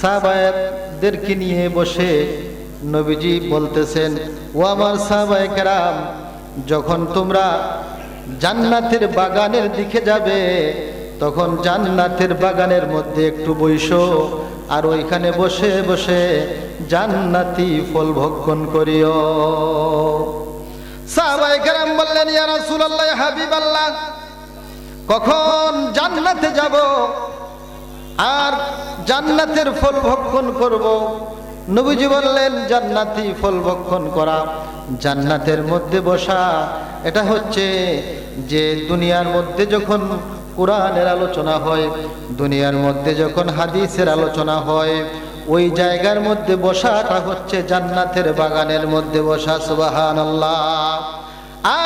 সাহাবায়দেরকে নিয়ে বসে নবীজি বলতেছেন, ও আমার সাহাবায়ে কেরাম যখন তোমরা জান্নাতের বাগানের দিকে যাবে, তখন জান্নাতের বাগানের মধ্যে একটু বইসো আর ওইখানে বসে বসে জান্নাতি ফল ভক্ষণ করিও। কেরাম বললেন, ইয়া রাসূলুল্লাহ হাবিবাল্লাহ, কখন জান্নাতে যাব? আর জান্নাতের ফল ভক্ষণ করব। নবীজি বললেন, জান্নাতি ফল ভক্ষণ করা, জান্নাতের মধ্যে বসা, এটা হচ্ছে যে দুনিয়ার মধ্যে যখন কোরআনের আলোচনা হয়, দুনিয়ার মধ্যে যখন হাদিসের আলোচনা হয়, ওই জায়গার মধ্যে বসাটা হচ্ছে জান্নাতের বাগানের মধ্যে বসা সুবাহান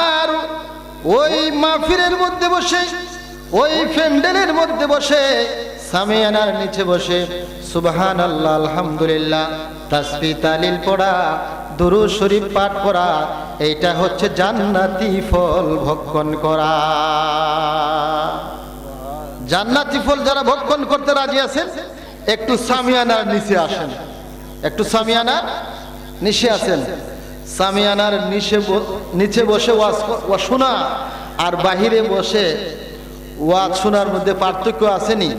আর ওই মাহফিলের মধ্যে বসে, ওই প্যান্ডেলের মধ্যে বসে সামিয়ানার নিচে বসে সুবহান আল্লাহ আলহামদুলিল্লাহ তাসবি তালিল পড়া, দুরু শরীফ পাঠ করা, এইটা হচ্ছে জান্নাতি ফল ভক্ষণ করা। জান্নাতি ফল যারা ভক্ষণ করতে রাজি আছেন, একটু সামিয়ানার নিচে আসেন। একটু সামিয়ানার নিচে আসেন। সামিয়ানার নিচে নিচে বসে ওয়াজ শোনা, আর বাহিরে বসে ওয়াজ শোনার মধ্যে পার্থক্য আসেনি।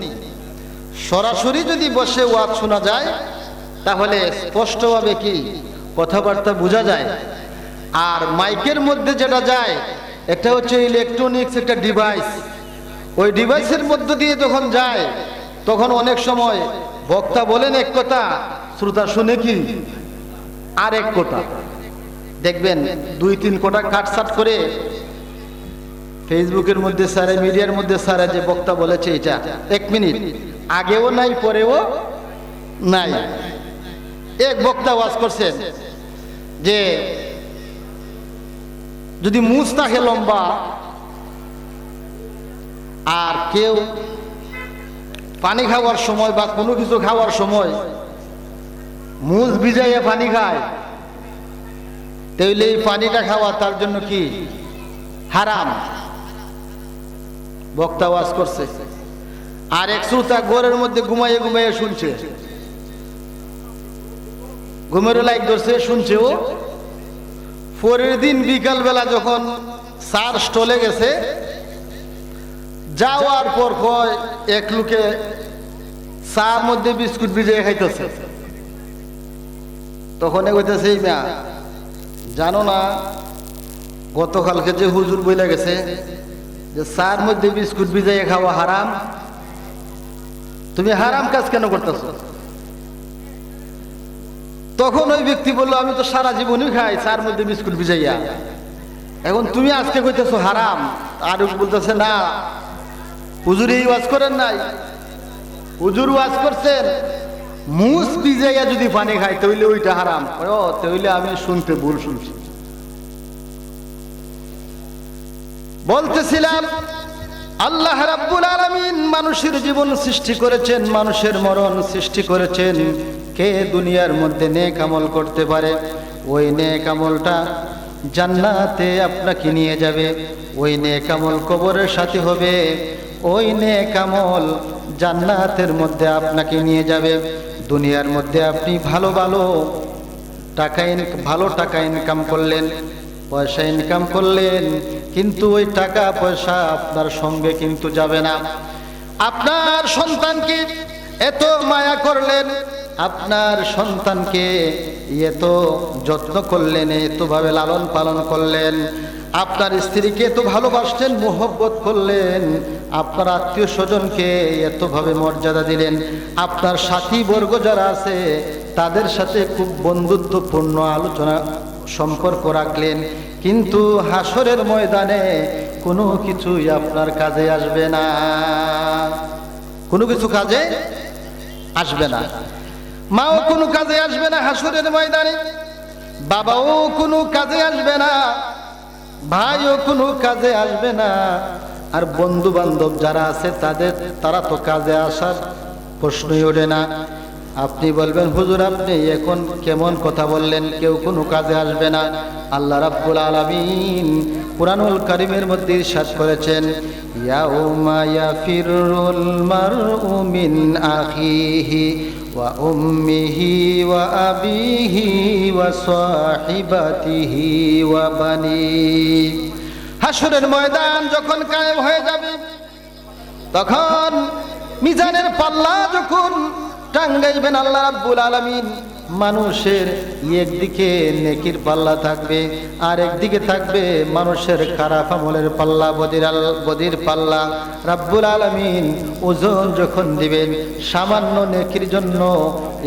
সরাসরি যদি বসে ওয়াজ শোনা যায়, তাহলে স্পষ্টভাবে কি কথাবার্তা বোঝা যায়? আর মাইকের মধ্যে যেটা যায় এটা হচ্ছে ইলেকট্রনিক্স একটা ডিভাইস ওই ডিভাইসের মধ্য দিয়ে যখন যায়, তখন অনেক সময় বক্তা বলেন এক কথা, শ্রোতা শুনে কি? আর এক কথা। দেখবেন দুই, তিন কোটা কাটসাট করে ফেসবুকের মধ্যে স্যারে মিডিয়ার মধ্যে স্যারে যে বক্তা বলেছে এটা। এক মিনিট। আগেও নাই, পরেও নাই। এক বক্তা ওয়াজ করছেন যে, যদি মুজ থাকে লম্বা আর কেউ পানি খাওয়ার সময় বা কোনো কিছু খাওয়ার সময় মুজ ভিজাইয়া পানি খায়, তাইলে এই পানিটা খাওয়া তার জন্য কি? হারাম। বক্তা ওয়াজ করছে। আর এক শ্রোতা ঘরের মধ্যে ঘুমাইয়ে ঘুমাইয়ে শুনছে। ঘুমেরও লাইক ধরছে, শুনছে ও। পরের দিন বিকাল বেলা যখন সার স্টলে গেছে, যাওয়ার পর কয়, এক লোকে চার মধ্যে বিস্কুট ভিজিয়ে খাইতেছে। তখন কইতেছে জানো না, গতকালকে যে হুজুর বইলে গেছে যে চার মধ্যে বিস্কুট ভিজাইয়ে খাওয়া হারাম? তুমি হারাম কাজ কেন করতেছ? তখন ওই ব্যক্তি বলল, আমি তো সারা জীবনই খাই চার মধ্যে বিস্কুট ভিজাইয়া। এখন তুমি আজকে কইতেছো হারাম? আর বলতেছে, না। হুজুর এই ওয়াজ করেন নাই। হুজুর ওয়াজ করছেন। মুস ভিজাইয়া যদি পানি খাই তাহলে ওইটা হারাম। ও তাহলে আমি শুনতে ভুল শুনছি। বলতেছিলাম, আল্লাহ রাব্বুল আলামিন মানুষের জীবন সৃষ্টি করেছেন, মানুষের মরণ সৃষ্টি করেছেন। কে দুনিয়ার মধ্যে নেক আমল করতে পারে, ওই নেক আমলটা জান্নাতে আপনাকে নিয়ে যাবে। ওই নেক আমল কবরের সাথে হবে, ওই নেক আমল জান্নাতের মধ্যে আপনাকে নিয়ে যাবে। দুনিয়ার মধ্যে আপনি ভালো ভালো টাকা ভালো টাকা ইনকাম করলেন, পয়সা ইনকাম করলেন কিন্তু ওই টাকা পয়সা আপনার সঙ্গে কিন্তু যাবে না। আপনার সন্তানকে এত মায়া করলেন, আপনার সন্তানকে এত যত্ন করলেন, এতভাবে লালন পালন করলেন, আপনার স্ত্রীকে এত ভালোবাসলেন মোহব্বত করলেন, আপনার আত্মীয় স্বজনকে এতভাবে মর্যাদা দিলেন। আপনার সাথী বর্গ যারা আছে, তাদের সাথে খুব বন্ধুত্বপূর্ণ আলোচনা সম্পর্ক রাখলেন। কিন্তু হাসরের ময়দানে কোনো কিছুই আপনার কাজে আসবে না। কোনো কিছু কাজে আসবে না। মাও কোনো কাজে আসবে না হাসরের ময়দানে। বাবাও কোনো কাজে আসবে না। ভাইও কোনো কাজে আসবে না। আর বন্ধু বান্ধব যারা আছে তাদের, তারা তো কাজে আসার প্রশ্নই ওঠে না। আপনি বলবেন, হুজুর, আপনি এখন কেমন কথা বললেন? কেউ কোনো কাজে আসবে না। আল্লাহ রাব্বুল আলামিন কুরআনুল কারীমের মধ্যে ইরশাদ করেছেন, ইয়াউমা ইয়াফিরুল মারউ মিন আখিহি ওয়া উম্মিহি ওয়া আবিহি ওয়া সাহিবাতিহি ওয়া বানি। হাসরের ময়দান যখন কায়েম হয়ে যাবে, তখন মিজানের পাল্লা যখন টাঙ্গাইবেন আল্লাহ রাব্বুল আলামিন। মানুষের একদিকে নেকির পাল্লা থাকবে আর একদিকে থাকবে মানুষের খারাপ আমলের পাল্লা, বদির আল, বদির পাল্লা। রাব্বুল আলামিন ওজন যখন দিবেন, সামান্য নেকির জন্য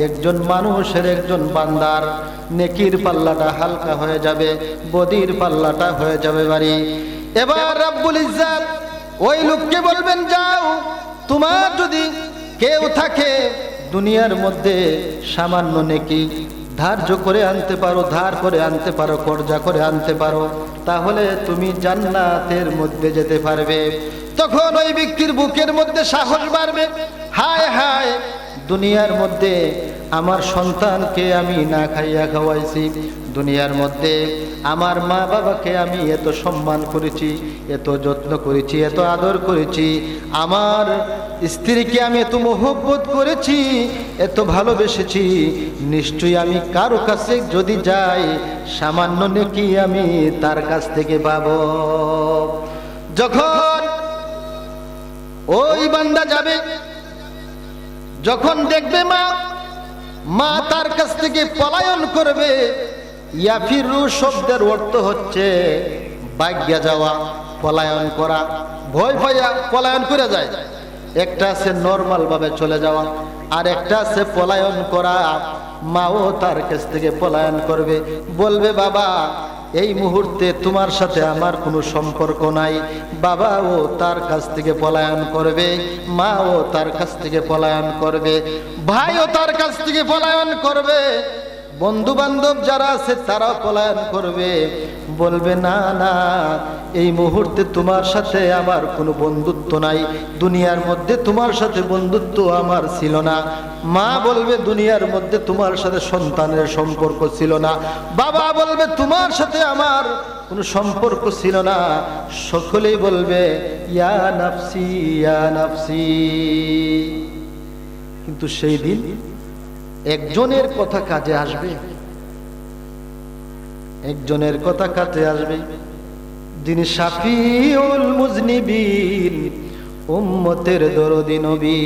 একজন মানুষের একজন বান্দার নেকির পাল্লাটা হালকা হয়ে যাবে, বদির পাল্লাটা হয়ে যাবে বাড়ি। এবার রাব্বুল ইজ্জাত, ওই লোককে বলবেন, যাও, তোমার যদি কেউ থাকে দুনিয়ার মধ্যে সামান্য নেকি। ধার্য করে আনতে পারো, ধার করে আনতে পারো, কর্জা করে আনতে পারো, তাহলে তুমি জান্নাতের মধ্যে যেতে পারবে। তখন ওই ব্যক্তির বুকের মধ্যে সাহস বাড়বে। হায় হায়, দুনিয়ার মধ্যে আমার সন্তানকে আমি না খাইয়া খাওয়াইছি। দুনিয়ার মধ্যে আমার মা বাবাকে আমি এত সম্মান করেছি, এত যত্ন করেছি, এত আদর করেছি। আমার স্ত্রীকে আমি এত মোহব্বত করেছি, এত ভালোবেসেছি, নিশ্চয়ই আমি কারও কাছে যদি যাই, সামান্য নেকি আমি তার কাছ থেকে পাব। যখন ওই বান্দা যাবে, যখন দেখবে মা মা তার কাছ থেকে পলায়ন করবে, ইয়াফিরু শব্দের অর্থ হচ্ছে বাগ্যা যাওয়া, পলায়ন করা, ভয় ভয়া পলায়ন করে যায়। একটা আছে নর্মাল ভাবে চলে যাওয়া, আর একটা আছে পলায়ন করা। মাও তার কাছ থেকে পলায়ন করবে। বলবে, বাবা, এই মুহূর্তে তোমার সাথে আমার কোনো সম্পর্ক নাই। বাবা ও তার কাছ থেকে পলায়ন করবে, মাও তার কাছ থেকে পলায়ন করবে, ভাইও তার কাছ থেকে পলায়ন করবে। বন্ধু বান্ধব যারা আছে তারাও পলায়ন করবে। বলবে, না না, এই মুহূর্তে তোমার সাথে আমার কোনো বন্ধুত্ব নাই। দুনিয়ার মধ্যে তোমার সাথে বন্ধুত্ব আমার ছিল না। মা বলবে, দুনিয়ার মধ্যে তোমার সাথে সন্তানের সম্পর্ক ছিল না। বাবা বলবে, তোমার সাথে আমার কোনো সম্পর্ক ছিল না। সকলেই বলবে, ইয়া নাফসি ইয়া নাফসি। কিন্তু সেই দিন একজনের কথা কাজে আসবে। একজনের কথা কাজে আসবে। যিনি শাফিউল মুজনিবিন, উম্মতের দরদি নবী।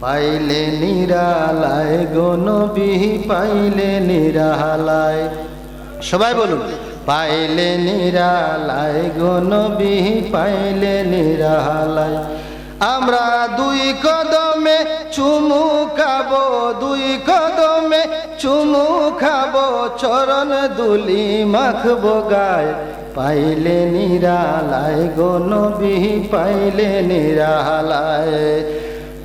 পাইলে নিরালায় গো পাইলে নিরালায়। সবাই বলুন, পাইলে নিরালায় গো পাইলে নিরালায়। আমরা দুই কদমে চুমু খাব দুই কদমে, চুমু খাব, চরণ দুলি মাখবো গায়। পাইলে নিরালায় গো নবী, পাইলে নিরালায়।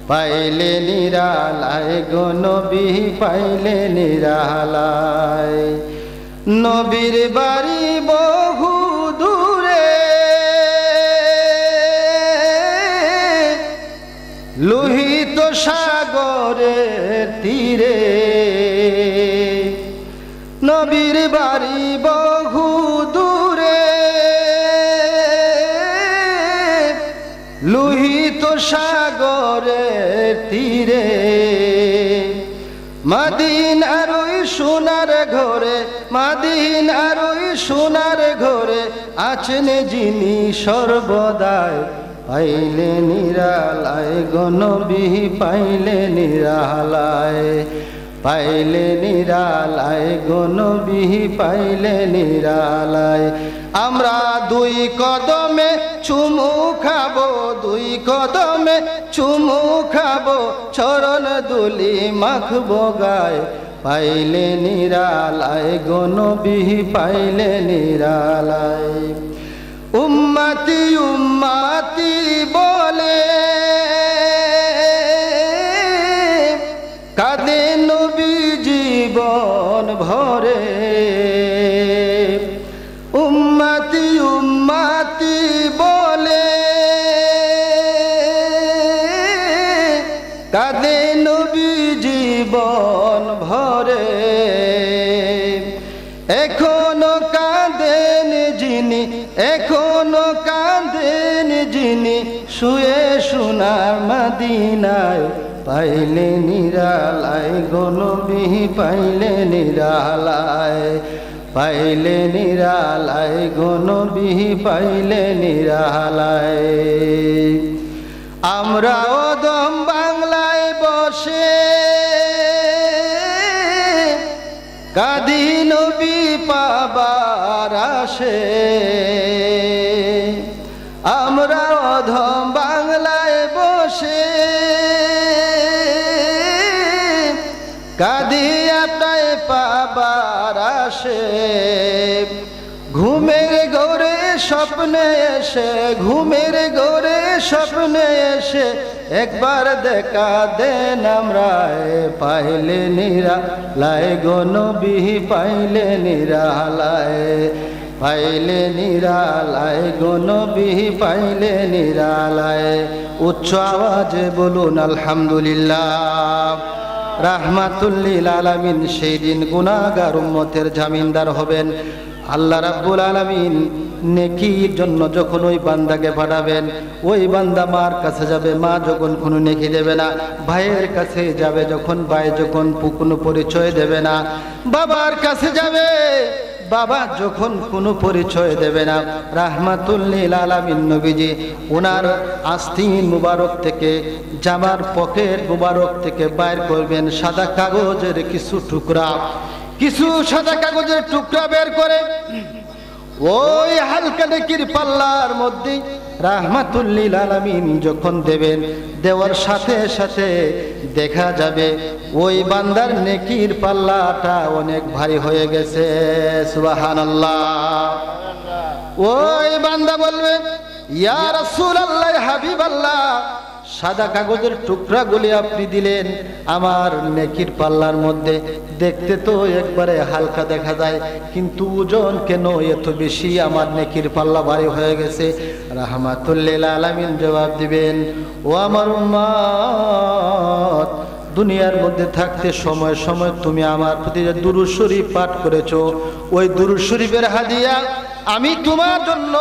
পাইলে নিরালায় গো নবী, পাইলে নিরালায়। নবীর বাড়ি বহু দূরে। লোহিত সাগরের তীরে। নবীর বাড়ি বহু দূরে। লোহিত সাগরের তীরে। মাদিন আর ওই সোনার ঘরে মাদিন আর ওই সোনার ঘরে আছেন যিনি সর্বদায় পাইলে নিরালায়, গণবি পাইলে নিরালায়। পাইলে নিরালায়, গণবি পাইলে নিরালায়। আমরা দুই কদমে চুমু খাব, দুই কদমে চুমু খাব, চরণ দুলি মাখবো গায়। পাইলে নিরালায়, গণবি পাইলে নিরালায়। উম্মতি উম্মাতি বলে, কাঁদে নবী জীবন ভরে। উম্মতি উম্মাতি বলে, কাঁদে নবী জীবন ভরে। এখনও এখনও কাঁদেন যিনি, শুয়ে সোনার মদিনায়। পাইলে নিরালায় গনবি পাইলে নিরালায়। পাইলে নিরালায় গনবি পাইলে নিরালায়। আমরা ওদম বাংলায় বসে কাদি নবী পাবার আসে আসে। ঘুমের গৌরে স্বপ্নে এসে, ঘুমের গৌরে স্বপ্নে এসে, একবার দেখা দেন আমরা পাইলে নিরা লাই গনবি পাইলে নিরালায় পাইলে নিরালায় গনবি পাইলে নিরালায় উচ্চ আওয়াজে বলুন, আলহামদুলিল্লাহ। রাহমাতুল্লিল আলামিন সেই দিন গুনাগার উম্মতের জামিনদার হবেন। আল্লাহ রাব্বুল আলামিন নেকির জন্য যখন ওই বান্দাকে পাঠাবেন, ওই বান্দা মার কাছে যাবে, মা যখন কোনো নেকি দেবে না, ভাইয়ের কাছে যাবে যখন, ভাই যখন কোনো পরিচয় দেবে না, বাবার কাছে যাবে। বাবা যখন কোনো পরিচয় দেবে না, রাহমাতুল্লিল আলামিন নবীজি ওনার আস্তি মুবারক থেকে, জামার পকেট মুবারক থেকে বাইর করবেন, সাদা কাগজের কিছু টুকরা। কিছু সাদা কাগজের টুকরা বের করে ওই হালকা নেকির পাল্লার মধ্যে রাহমাতুল্লিল আলামিন যখন দেবেন দেওয়ার সাথে সাথে দেখা যাবে ওই বান্দার নেকির পাল্লাটা অনেক ভারী হয়ে গেছে। সুবহানাল্লাহ। ওই বান্দা বলবে ইয়া রাসূলুল্লাহ হাবিবাল্লাহ সাদা কাগজের টুকরা টুকরাগুলি আপনি দিলেন আমার নেকির পাল্লার মধ্যে। দেখতে তো একবারে হালকা দেখা যায়, কিন্তু ওজন কেন এত বেশি? আমার নেকির পাল্লা ভারী হয়ে গেছে। রাহমাতুল্লিল আলামিন জবাব দিবেন, ও আমার উম্মত, দুনিয়ার মধ্যে থাকতে সময় সময় তুমি আমার প্রতি যে দুরুদ শরীফ পাঠ করেছ, ওই দুরুদ শরীফের হাদিয়া আমি তোমার জন্য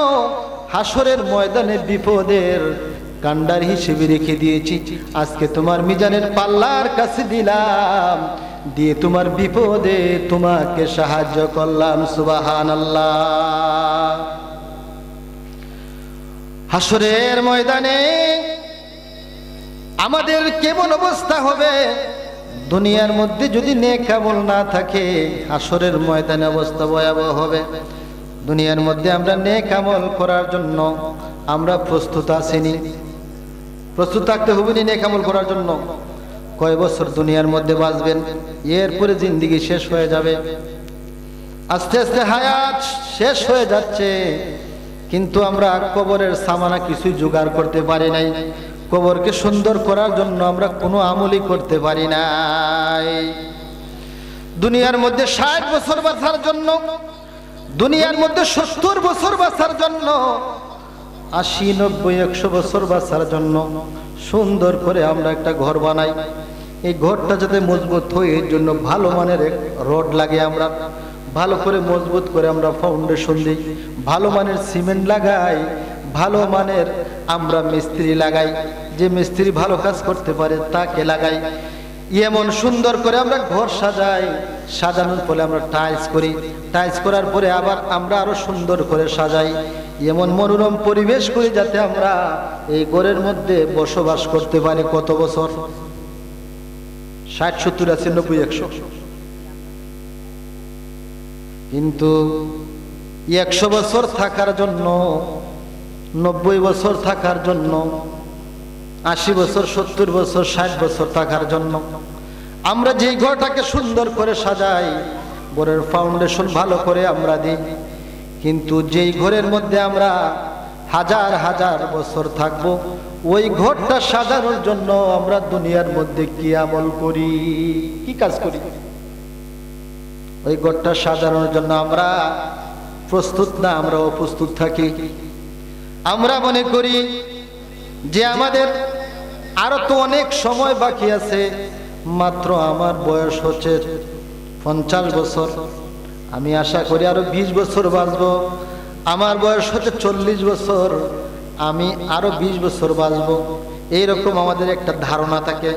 হাসরের ময়দানে বিপদের কান্ডার হিসেবে রেখে দিয়েছি। আজকে তোমার মিজানের পাল্লার কাছে দিলাম। দিয়ে তোমার বিপদে তোমাকে সাহায্য করলাম সুবাহান আল্লাহ হাসরের ময়দানে আমাদের কেমন অবস্থা হবে? দুনিয়ার মধ্যে যদি নেক আমল না থাকে হাসরের ময়দানে অবস্থা ভয়াবহ হবে। দুনিয়ার মধ্যে আমরা নেক আমল করার জন্য আমরা প্রস্তুত আসিনি প্রস্তুত থাকতে হবে নি নেক আমল করার জন্য। কয় বছর দুনিয়ার মধ্যে বাঁচবেন, এরপরে জিন্দিগি শেষ হয়ে যাবে। আস্তে আস্তে হায়াত শেষ হয়ে যাচ্ছে, কিন্তু আমরা কবরের সামানা কিছুই জোগাড় করতে পারি নাই। কবরকে সুন্দর করার জন্য আমরা কোনো আমলই করতে পারি নাই। দুনিয়ার মধ্যে ষাট বছর বাঁচার জন্য, দুনিয়ার মধ্যে সত্তর বছর বাঁচার জন্য আশি, নব্বই, একশো বছর বাঁচার জন্য সুন্দর করে আমরা একটা ঘর বানাই। এই ঘরটা যাতে মজবুত হয়, এর জন্য ভালো মানের রড লাগে আমরা। ভালো করে মজবুত করে আমরা ফাউন্ডেশন দিই। ভালো মানের সিমেন্ট লাগাই, ভালো মানের আমরা মিস্ত্রি লাগাই। যে মিস্ত্রি ভালো কাজ করতে পারে, তাকে লাগাই। এমন সুন্দর করে আমরা ঘর সাজাই। সাজানোর ফলে আমরা টাইলস করি। টাইলস করার পরে আবার আমরা আরও সুন্দর করে সাজাই। এমন মনোরম পরিবেশ করি যাতে আমরা এই ঘরের মধ্যে বসবাস করতে পারি। কত বছর? ষাট, সত্তর আছে নব্বই, একশো। কিন্তু একশো বছর থাকার জন্য, নব্বই বছর থাকার জন্য, আশি বছর, সত্তর বছর, ষাট বছর থাকার জন্য, আমরা যেই ঘরটাকে সুন্দর করে সাজাই, ঘরের ফাউন্ডেশন ভালো করে আমরা দিই। কিন্তু যেই ঘরের মধ্যে আমরা হাজার হাজার বছর থাকব, ওই ঘরটা সাজানোর জন্য আমরা দুনিয়ার মধ্যে কি আমল করি? কি কাজ করি? ওই ঘরটা সাজানোর জন্য আমরা প্রস্তুত না, আমরা অপ্রস্তুত থাকি। আমরা মনে করি যে আমাদের আরও তো অনেক সময় বাকি আছে, মাত্র আমার বয়স হচ্ছে পঞ্চাশ বছর। আমি আশা করি আরও বিশ বছর বাঁচবো। আমার বয়স হচ্ছে চল্লিশ বছর। আমি আরও বিশ বছর বাঁচবো। এইরকম আমাদের একটা ধারণা থাকে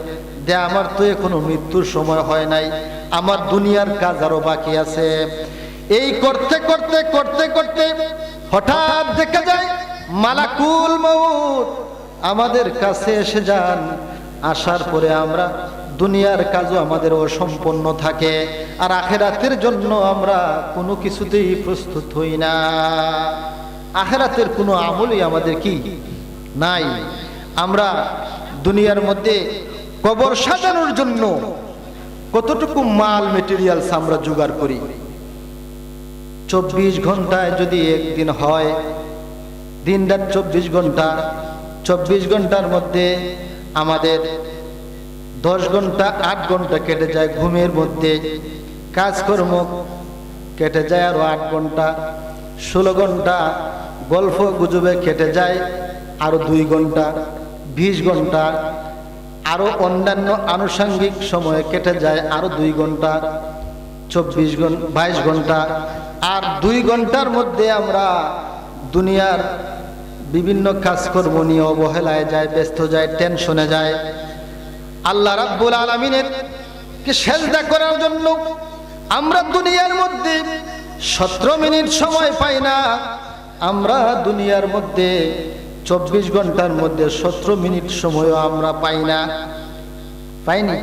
যে আমার তো এখনও মৃত্যুর সময় হয় নাই। আমার দুনিয়ার কাজ আরও বাকি আছে। এই করতে করতে করতে করতে হঠাৎ দেখা যায় মালাকুল মউত আমাদের কাছে এসে যান। আসার পরে আমরা দুনিয়ার কাজও আমাদের অসম্পন্ন থাকে। আর আখেরাতের জন্য আমরা কোনো কিছুতেই প্রস্তুত হই না। আখেরাতের কোনো আমলই আমাদের কি? নাই। আমরা দুনিয়ার মধ্যে কবর সাজানোর জন্য কতটুকু মাল মেটেরিয়ালস আমরা জোগাড় করি? চব্বিশ ঘন্টায় যদি একদিন হয় দিন রাত চব্বিশ ঘণ্টা, চব্বিশ ঘণ্টার মধ্যে আমাদের দশ ঘণ্টা, আট ঘণ্টা কেটে যায় ঘুমের মধ্যে। কাজকর্ম কেটে যায় আরও আট ঘণ্টা। ষোলো ঘণ্টা গল্প গুজবে কেটে যায় আরও দুই ঘণ্টা, বিশ ঘণ্টা। আরও অন্যান্য আনুষঙ্গিক সময়ে কেটে যায় আরও দুই ঘণ্টা, চব্বিশ ঘণ্টা বাইশ ঘণ্টা। আর দুই ঘণ্টার মধ্যে আমরা দুনিয়ার বিভিন্ন কাজকর্ম নিয়ে অবহেলায় যায়, ব্যস্ত যায়, টেনশনে যায়। আল্লাহ রাব্বুল আলমিনের কে সেজদা করার জন্য আমরা দুনিয়ার মধ্যে সতেরো মিনিট সময় পাই না, আমরা দুনিয়ার মধ্যে চব্বিশ ঘণ্টার মধ্যে সতেরো মিনিট সময়ও আমরা পাই না। পাইনি?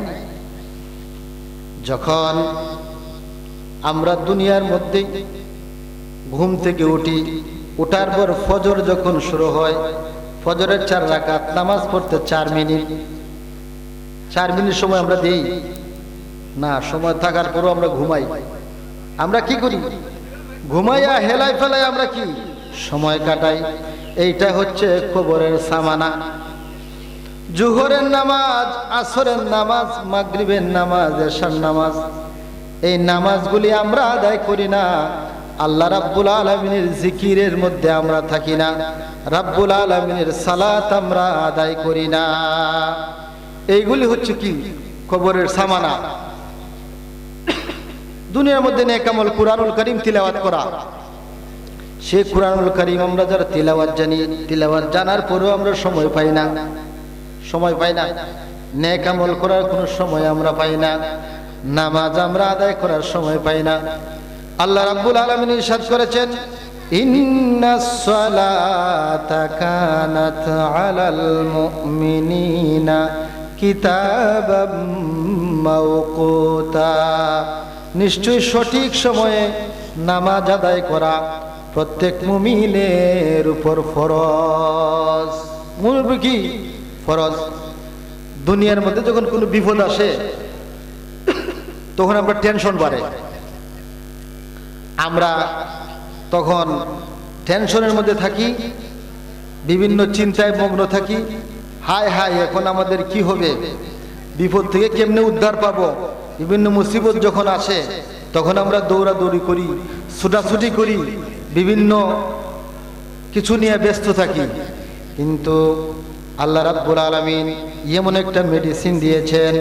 যখন আমরা দুনিয়ার মধ্যে ঘুম থেকে উঠি ওঠার পর ফজর যখন শুরু হয়, ফজরের চার রাকাত, নামাজ পড়তে চার মিনিট চার মিনিট সময় আমরা দেই। না, সময় থাকার পরও আমরা ঘুমাই। আমরা কি করি? ঘুমাইয়া হেলাই ফেলাই আমরা কি? সময় কাটাই। এইটা হচ্ছে কবরের সামানা। জুহরের নামাজ, আসরের নামাজ, মাগরিবের নামাজ, এশার নামাজ। এই নামাজগুলি আমরা আদায় করি না। আল্লাহ রাব্বুল আলমিনের জিকিরের মধ্যে আমরা থাকি না। রাব্বুল আলমিনের সালাত আমরা আদায় করি না। এইগুলি হচ্ছে কি? খবরের সামানা। দুনিয়ার মধ্যে নেকামল কুরআনুল করিম তিলাওয়াত করা। সে কুরআনুল করিম আমরা যারা তিলাওয়াত জানি, তিলাওয়াত জানার পরেও আমরা সময় পাই না। সময় পাই না। নেকামল করার কোনো সময় আমরা পাই না। নামাজ আমরা আদায় করার সময় পাই না। আল্লাহ রাব্বুল আলামিন ইরশাদ করেছেন ইন্নাস কানাত আলাল মুমিনিনা মাওকুতা। নিশ্চয় সঠিক সময়ে নামাজ আদায় করা প্রত্যেক মুমিনের উপর ফরজ। মূল কি? ফরজ। দুনিয়ার মধ্যে যখন কোনো বিপদ আসে, তখন আমরা টেনশন বাড়ে। আমরা তখন টেনশনের মধ্যে থাকি, বিভিন্ন চিন্তায় মগ্ন থাকি হায় হায়, এখন আমাদের কি হবে? বিপদ থেকে কেমনে উদ্ধার পাবো? বিভিন্ন মুসিবত যখন আসে, তখন আমরা দৌড়াদৌড়ি করি, ছুটাছুটি করি, বিভিন্ন কিছু নিয়ে ব্যস্ত থাকি। কিন্তু আল্লাহ রাব্বুল আলমিন এমন একটা মেডিসিন দিয়েছেন,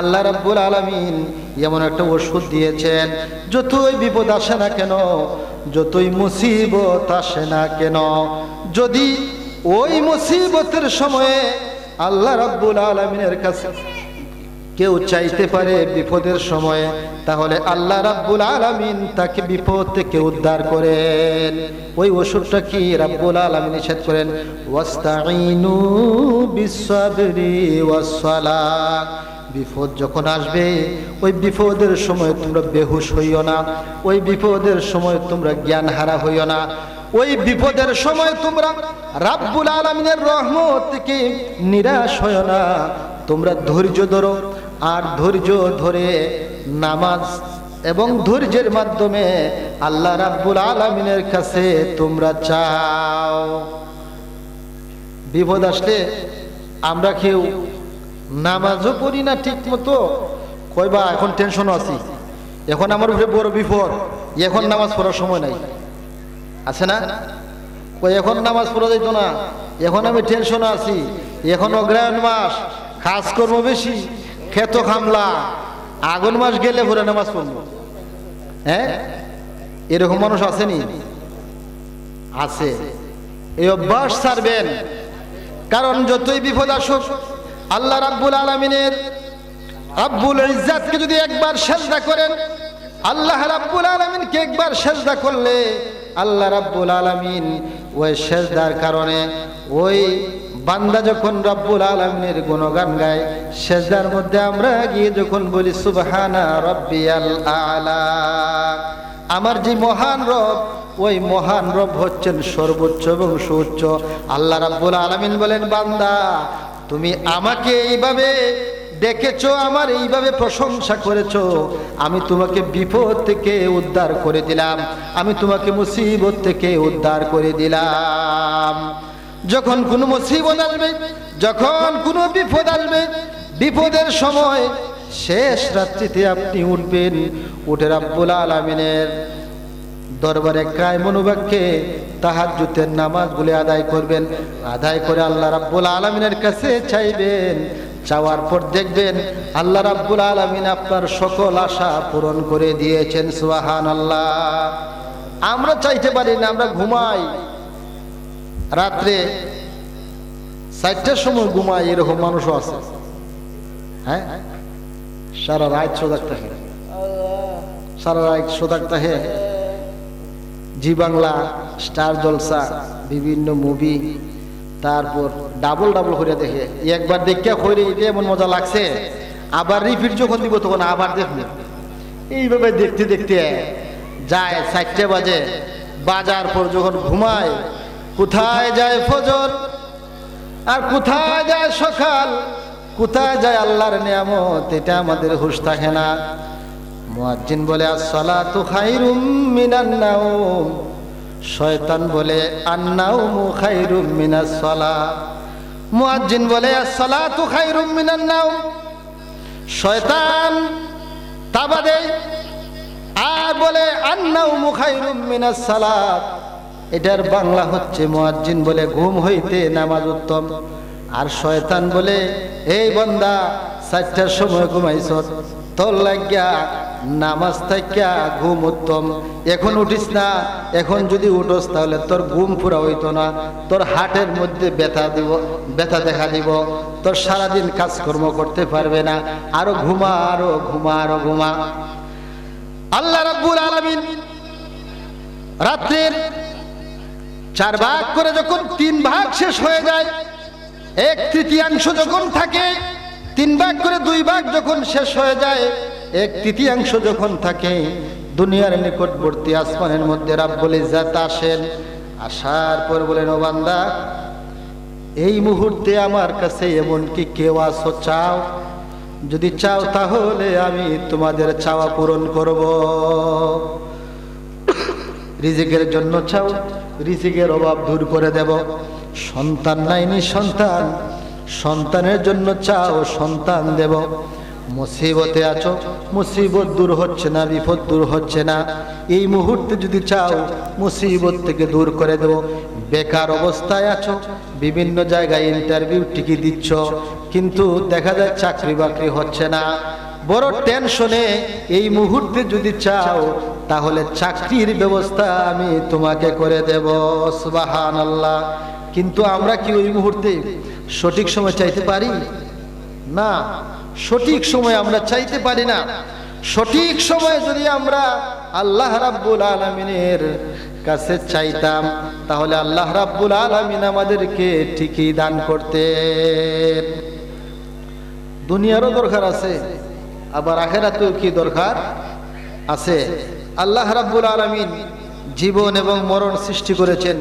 আল্লাহ রাব্বুল আলমিন এমন একটা ওষুধ দিয়েছেন, যতই বিপদ আসে না কেন, যতই মুসিবত আসে না কেন, যদি ওই মুসিবতের সময়ে আল্লাহ রাব্বুল আলমিনের কাছে। কেউ চাইতে পারে বিপদের সময়ে, তাহলে আল্লাহ রাব্বুল আলামিন তাকে বিপদ থেকে উদ্ধার করেন। ওই ওষুধটা কি রাব্বুল আলামিন নিষেধ করেন? ওয়াস্তাইনু বিসসাবরি ওয়াসসালাহ বিপদ যখন আসবে, ওই বিপদের সময় তোমরা বেহুশ হইও না। ওই বিপদের সময় তোমরা জ্ঞান হারা হইও না। ওই বিপদের সময় তোমরা রাব্বুল আলামিনের রহমত থেকে নিরাশ হয় না। তোমরা ধৈর্য ধরো আর ধৈর্য ধরে নামাজ এবং ধৈর্যের মাধ্যমে আল্লাহ রাব্বুল আলমিনের কাছে তোমরা চাও। বিপদ আসলে আমরা কেউ নামাজও পড়ি না ঠিক মতো কইবা এখন টেনশন আছি। এখন আমার উপরে বড় বিপদ। এখন নামাজ পড়ার সময় নাই। আছে না? এখন নামাজ পড়া যাইত না। এখন আমি টেনশনে আছি। এখন অগ্রায়ণ মাস। কাজ করব বেশি। খেত খামলা। আগুন মাস গেলে ভরে নামাজ পড়ব। হ্যাঁ? এরকম মানুষ আসেনি আছে। এই অভ্যাস ছাড়বেন। কারণ যতই বিপদ আসুক, আল্লাহ রাব্বুল আলমিনের রাব্বুল ইজ্জাতকে যদি একবার সেজদা করেন আল্লাহ রাব্বুল আলামিনকে একবার সেজদা করলে, আল্লাহ রাব্বুল আলামিন ওই সেজদার কারণে ওই বান্দা যখন রব্বুল আলমিনের গুণগান গায়, সেজদার মধ্যে আমরা গিয়ে যখন বলি, সুবহানা রব্বিয়াল আলা। আমার যে মহান রব, ওই মহান রব হচ্ছেন সর্বোচ্চ এবং সুউচ্চ। আল্লাহ রাব্বুল আলামিন বলেন, বান্দা, তুমি আমাকে এইভাবে ডেকেছো আমার এইভাবে প্রশংসা করেছ। আমি তোমাকে বিপদ থেকে উদ্ধার করে দিলাম। আমি তোমাকে মুসিবত থেকে উদ্ধার করে দিলাম। যখন কোনো মুসিবত আসবে, যখন কোনো বিপদ আসবে, বিপদের সময় শেষ রাত্রিতে আপনি উঠবেন, উঠে রাব্বুল আলমিনের দরবারে কায় মনোবাক্যে তাহাজ্জুতের নামাজগুলি আদায় করবেন। আদায় করে আল্লাহ রাব্বুল আলমিনের কাছে চাইবেন চাওয়ার পর দেখবেন আল্লাহ রাব্বুল আলমিন আপনার সকল আশা পূরণ করে দিয়েছেন সুবাহান আল্লাহ আমরা চাইতে পারি না, আমরা ঘুমাই। রাত্রে চারটার সময় ঘুমাই, এরকম মানুষও আছে। হ্যাঁ? সারা রাত সোদাক থাকে সারা রাত সোদাক থাকে জি বাংলা, স্টার জলসা, বিভিন্ন মুভি, তারপর ডাবল ডাবল করে দেখে। একবার দেখিয়া কইরে এটা এমন মজা লাগছে, আবার রিপিট যখন দিব তখন আবার দেখবে। এইভাবে দেখতে দেখতে যায় চারটে বাজে। বাজার পর যখন ঘুমায়, কোথায় যায় ফজর আর কোথায় যায় সকাল, কোথায় যায় আল্লাহর নিয়ামত, এটা আমাদের হুশ থাকে না। মুয়াজ্জিন বলে, আসসালাতু খাইরুম মিনান নাওম। শয়তান বলে আন্নাউমু খাইরুম মিনাস সালা মুয়াজ্জিন বলে, আসসালাতু খাইরুম মিনান নাওম। শয়তান তাবা দেয় আর বলে আন্নাউমু খাইরুম মিনাস সালাত। এটার বাংলা হচ্ছে মুয়াজ্জিন বলে, ঘুম হইতে নামাজ উত্তম। আর শয়তান বলে, এই বন্দা, চারটার সময় ঘুমাইছ, তোর লাগিয়া নামাজ থাকিয়া ঘুম উত্তম। এখন উঠিস না, এখন যদি উঠোস তাহলে তোর ঘুম পুরা হইতো না, তোর হাটের মধ্যে ব্যথা দিব, ব্যথা দেখা দিব, তোর সারাদিন কাজকর্ম করতে পারবে না, আরও ঘুমা আরও ঘুমা আরও ঘুমা। আল্লাহ রাব্বুল আলামিন রাত্রের চার ভাগ করে যখন তিন ভাগ শেষ হয়ে যায়, এক তৃতীয়াংশ যখন থাকে, তিন ভাগ করে দুই ভাগ যখন শেষ হয়ে যায় এক তৃতীয়াংশ যখন থাকে, দুনিয়ার নিকটবর্তী আসমানের মধ্যে রাব্বুল ইজ্জাত আসেন। আসার পর বলেন ও বান্দা, এই মুহূর্তে আমার কাছে এমন কি কেউ আসো চাও? যদি চাও তাহলে আমি তোমাদের চাওয়া পূরণ করব। রিজিকের জন্য চাও, রিজিকের অভাব দূর করে দেব। সন্তান নাইনি সন্তান, সন্তানের জন্য চাও, সন্তান দেব। মুসিবতে আছো? মুসিবত দূর হচ্ছে না, বিপদ দূর হচ্ছে না। এই মুহূর্তে যদি চাও, মুসিবত থেকে দূর করে দেব। বেকার অবস্থায় আছো, বিভিন্ন জায়গায় ইন্টারভিউ টিকি দিচ্ছ, কিন্তু দেখা যায় চাকরি বাকরি হচ্ছে না। বড় টেনশনে এই মুহূর্তে যদি চাও, তাহলে চাকরির ব্যবস্থা আমি তোমাকে করে দেব সুবাহান আল্লাহ কিন্তু আমরা কি ওই মুহূর্তে সঠিক সময় চাইতে পারি? না। সঠিক সময় আমরা চাইতে পারি না। সঠিক সময় যদি আমরা আল্লাহ রাব্বুল আলমিনের কাছে চাইতাম, তাহলে আল্লাহ রাব্বুল আলমিন আমাদেরকে ঠিকই দান করতে দুনিয়ারও দরকার আছে, আবার আখেরাতেও কি দরকার আছে? আল্লাহ রাব্বুল আলামিন জীবন এবং মরণ সৃষ্টি করেছেন।